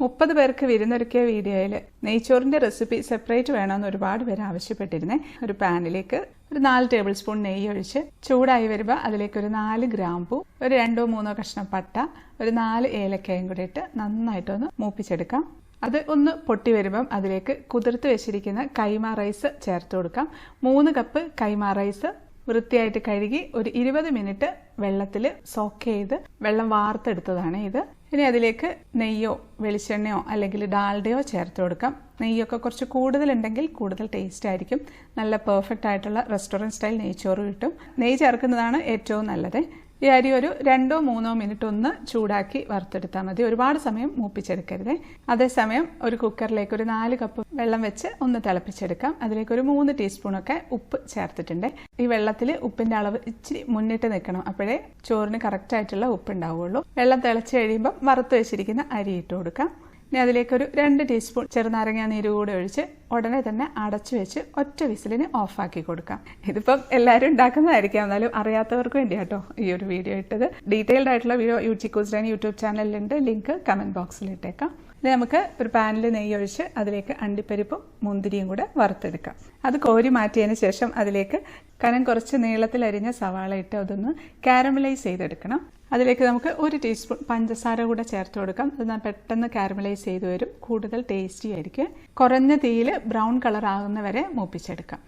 മുപ്പത് പേർക്ക് വിരുന്നൊരുക്കിയ വീഡിയോയിൽ നെയ്ച്ചോറിന്റെ റെസിപ്പി സെപ്പറേറ്റ് വേണമെന്ന് ഒരുപാട് പേര് ആവശ്യപ്പെട്ടിരുന്നേ. ഒരു പാനിലേക്ക് ഒരു നാല് ടേബിൾ സ്പൂൺ നെയ്യ് ഒഴിച്ച് ചൂടായി വരുമ്പോൾ അതിലേക്ക് ഒരു നാല് ഗ്രാമ്പൂ ഒരു രണ്ടോ മൂന്നോ കഷ്ണം പട്ട ഒരു നാല് ഏലക്കയും കൂടി ഇട്ട് നന്നായിട്ടൊന്ന് മൂപ്പിച്ചെടുക്കാം. അത് ഒന്ന് പൊട്ടി വരുമ്പം അതിലേക്ക് കുതിർത്ത് വെച്ചിരിക്കുന്ന കൈമ റൈസ് ചേർത്ത് കൊടുക്കാം. മൂന്ന് കപ്പ് കൈമ റൈസ് വൃത്തിയായിട്ട് കഴുകി ഒരു ഇരുപത് മിനിറ്റ് വെള്ളത്തിൽ സോക്ക് ചെയ്ത് വെള്ളം വാർത്തെടുത്തതാണ് ഇത്. ഇനി അതിലേക്ക് നെയ്യോ വെളിച്ചെണ്ണയോ അല്ലെങ്കിൽ ഡാൽഡയോ ചേർത്ത് കൊടുക്കാം. നെയ്യൊക്കെ കുറച്ച് കൂടുതലുണ്ടെങ്കിൽ കൂടുതൽ ടേസ്റ്റ് ആയിരിക്കും. നല്ല പെർഫെക്റ്റ് ആയിട്ടുള്ള റെസ്റ്റോറന്റ് സ്റ്റൈൽ നെയ്ച്ചോറ് കിട്ടും. നെയ്യ് ചേർക്കുന്നതാണ് ഏറ്റവും നല്ലത്. ഈ അരി ഒരു രണ്ടോ മൂന്നോ മിനിറ്റ് ഒന്ന് ചൂടാക്കി വറുത്തെടുത്താൽ മതി. ഒരുപാട് സമയം മൂപ്പിച്ചെടുക്കരുത്. അതേസമയം ഒരു കുക്കറിലേക്ക് ഒരു നാല് കപ്പ് വെള്ളം വെച്ച് ഒന്ന് തിളപ്പിച്ചെടുക്കാം. അതിലേക്ക് ഒരു മൂന്ന് ടീസ്പൂണൊക്കെ ഉപ്പ് ചേർത്തിട്ടുണ്ട്. ഈ വെള്ളത്തിൽ ഉപ്പിന്റെ അളവ് ഇച്ചിരി മുന്നിട്ട് നിൽക്കണം. അപ്പോഴേ ചോറിന് കറക്റ്റ് ആയിട്ടുള്ള ഉപ്പ് ഉണ്ടാവുള്ളൂ വെള്ളം തിളച്ച് കഴിയുമ്പോൾ വറുത്ത് വെച്ചിരിക്കുന്ന അരി ഇട്ട് കൊടുക്കാം. ഇനി അതിലേക്കൊരു രണ്ട് ടീസ്പൂൺ ചെറുനാരങ്ങ നീര് കൂടെ ഒഴിച്ച് ഉടനെ തന്നെ അടച്ചു വെച്ച് ഒറ്റ വിസിലിന് ഓഫാക്കി കൊടുക്കാം. ഇതിപ്പം എല്ലാവരും ഉണ്ടാക്കുന്നതായിരിക്കാം. എന്നാലും അറിയാത്തവർക്ക് വേണ്ടി കേട്ടോ ഈ ഒരു വീഡിയോ ഇട്ടത്. ഡീറ്റെയിൽഡ് ആയിട്ടുള്ള വീഡിയോ യൂട്യൂബ് യൂട്യൂബ് ചാനലിലുണ്ട്. ലിങ്ക് കമന്റ് ബോക്സിൽ ഇട്ടേക്കാം. ഇനി നമുക്ക് ഒരു പാനിൽ നെയ്യ് ഒഴിച്ച് അതിലേക്ക് അണ്ടിപ്പരിപ്പും മുന്തിരിയും കൂടെ വറുത്തെടുക്കാം. അത് കോരി മാറ്റിയതിന് ശേഷം അതിലേക്ക് കനം കുറച്ച് നീളത്തിൽ അരിഞ്ഞ സവാള ഇട്ട് അതൊന്ന് കാരമലൈസ് ചെയ്തെടുക്കണം. അതിലേക്ക് നമുക്ക് ഒരു ടീസ്പൂൺ പഞ്ചസാര കൂടെ ചേർത്ത് കൊടുക്കാം. അത് പെട്ടെന്ന് കാരമലൈസ് ചെയ്ത് വരും. കൂടുതൽ ടേസ്റ്റി ആയിരിക്കും. കുറഞ്ഞ തീയിൽ ബ്രൗൺ കളർ ആകുന്ന വരെ മൂപ്പിച്ചെടുക്കാം.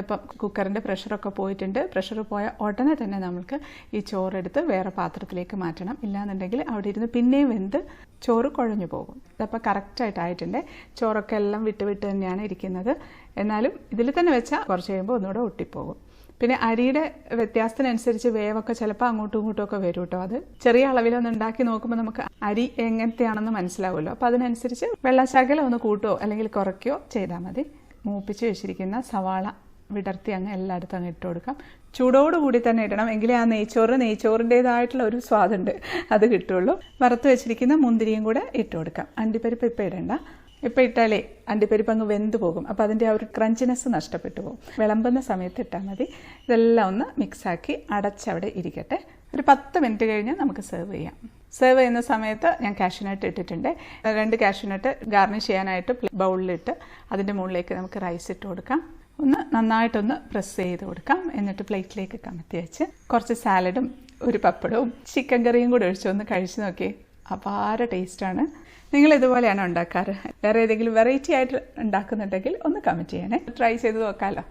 ഇപ്പം കുക്കറിന്റെ പ്രഷറൊക്കെ പോയിട്ടുണ്ട്. പ്രഷർ പോയ ഉടനെ തന്നെ നമുക്ക് ഈ ചോറെടുത്ത് വേറെ പാത്രത്തിലേക്ക് മാറ്റണം. ഇല്ലാന്നുണ്ടെങ്കിൽ അവിടെ ഇരുന്ന് പിന്നെയും വെന്ത് ചോറ് കുഴഞ്ഞു പോകും. ഇതപ്പോൾ കറക്റ്റായിട്ടായിട്ടുണ്ട് ചോറൊക്കെ എല്ലാം വിട്ട് വിട്ട് തന്നെയാണ് ഇരിക്കുന്നത്. എന്നാലും ഇതിൽ തന്നെ വെച്ചാൽ കുറച്ച് കഴിയുമ്പോൾ ഒന്നുകൂടെ ഒട്ടിപ്പോകും. പിന്നെ അരിയുടെ വ്യത്യാസത്തിനനുസരിച്ച് വേവൊക്കെ ചിലപ്പോൾ അങ്ങോട്ടും ഇങ്ങോട്ടും ഒക്കെ വരും കേട്ടോ. അത് ചെറിയ അളവിലൊന്ന് ഉണ്ടാക്കി നോക്കുമ്പോൾ നമുക്ക് അരി എങ്ങനത്തെയാണെന്ന് മനസ്സിലാവുമല്ലോ. അപ്പോൾ അതിനനുസരിച്ച് വെള്ളശകലം ഒന്ന് കൂട്ടുകയോ അല്ലെങ്കിൽ കുറയ്ക്കുകയോ ചെയ്താൽ മതി. മൂപ്പിച്ച് വെച്ചിരിക്കുന്ന സവാള വിടർത്തി അങ്ങ് എല്ലായിടത്തും അങ്ങ് ഇട്ട് കൊടുക്കാം. ചൂടോടുകൂടി തന്നെ ഇടണം. എങ്കിലേ ആ നെയ്ച്ചോറ് നെയ്ച്ചോറിന്റെതായിട്ടുള്ള ഒരു സ്വാദുണ്ട്. അത് കിട്ടുള്ളൂ. വറുത്ത് വെച്ചിരിക്കുന്ന മുന്തിരിയും കൂടെ ഇട്ട് കൊടുക്കാം. അണ്ടിപ്പരിപ്പ് ഇപ്പം ഇടണ്ട. ഇപ്പം ഇട്ടാലേ അണ്ടിപ്പരിപ്പ് അങ്ങ് വെന്ത് പോകും. അപ്പോൾ അതിന്റെ ആ ഒരു ക്രഞ്ചിനെസ് നഷ്ടപ്പെട്ടു പോകും. വിളമ്പുന്ന സമയത്ത് ഇട്ടാൽ മതി. ഇതെല്ലാം ഒന്ന് മിക്സാക്കി അടച്ചവിടെ ഇരിക്കട്ടെ. ഒരു പത്ത് മിനിറ്റ് കഴിഞ്ഞ് നമുക്ക് സെർവ് ചെയ്യാം. സെർവ് ചെയ്യുന്ന സമയത്ത് ഞാൻ കാഷ്യൂനട്ട് ഇട്ടിട്ടുണ്ട്. രണ്ട് കാഷ്യൂനട്ട് ഗാർണിഷ് ചെയ്യാനായിട്ട് ബൗളിലിട്ട് അതിന്റെ മുകളിലേക്ക് നമുക്ക് റൈസ് ഇട്ട് കൊടുക്കാം. ഒന്ന് നന്നായിട്ടൊന്ന് പ്രസ് ചെയ്ത് കൊടുക്കാം. എന്നിട്ട് പ്ലേറ്റിലേക്ക് കമത്തി വെച്ച് കുറച്ച് സാലഡും ഒരു പപ്പടവും ചിക്കൻ കറിയും കൂടെ ഒഴിച്ച് ഒന്ന് കഴിച്ച് നോക്കി അപാര ടേസ്റ്റാണ് നിങ്ങൾ ഇതുപോലെയാണ് ഉണ്ടാക്കാറ്. വേറെ ഏതെങ്കിലും വെറൈറ്റി ആയിട്ട് ഉണ്ടാക്കുന്നുണ്ടെങ്കിൽ ഒന്ന് കമന്റ് ചെയ്യണേ. ട്രൈ ചെയ്ത് നോക്കാമല്ലോ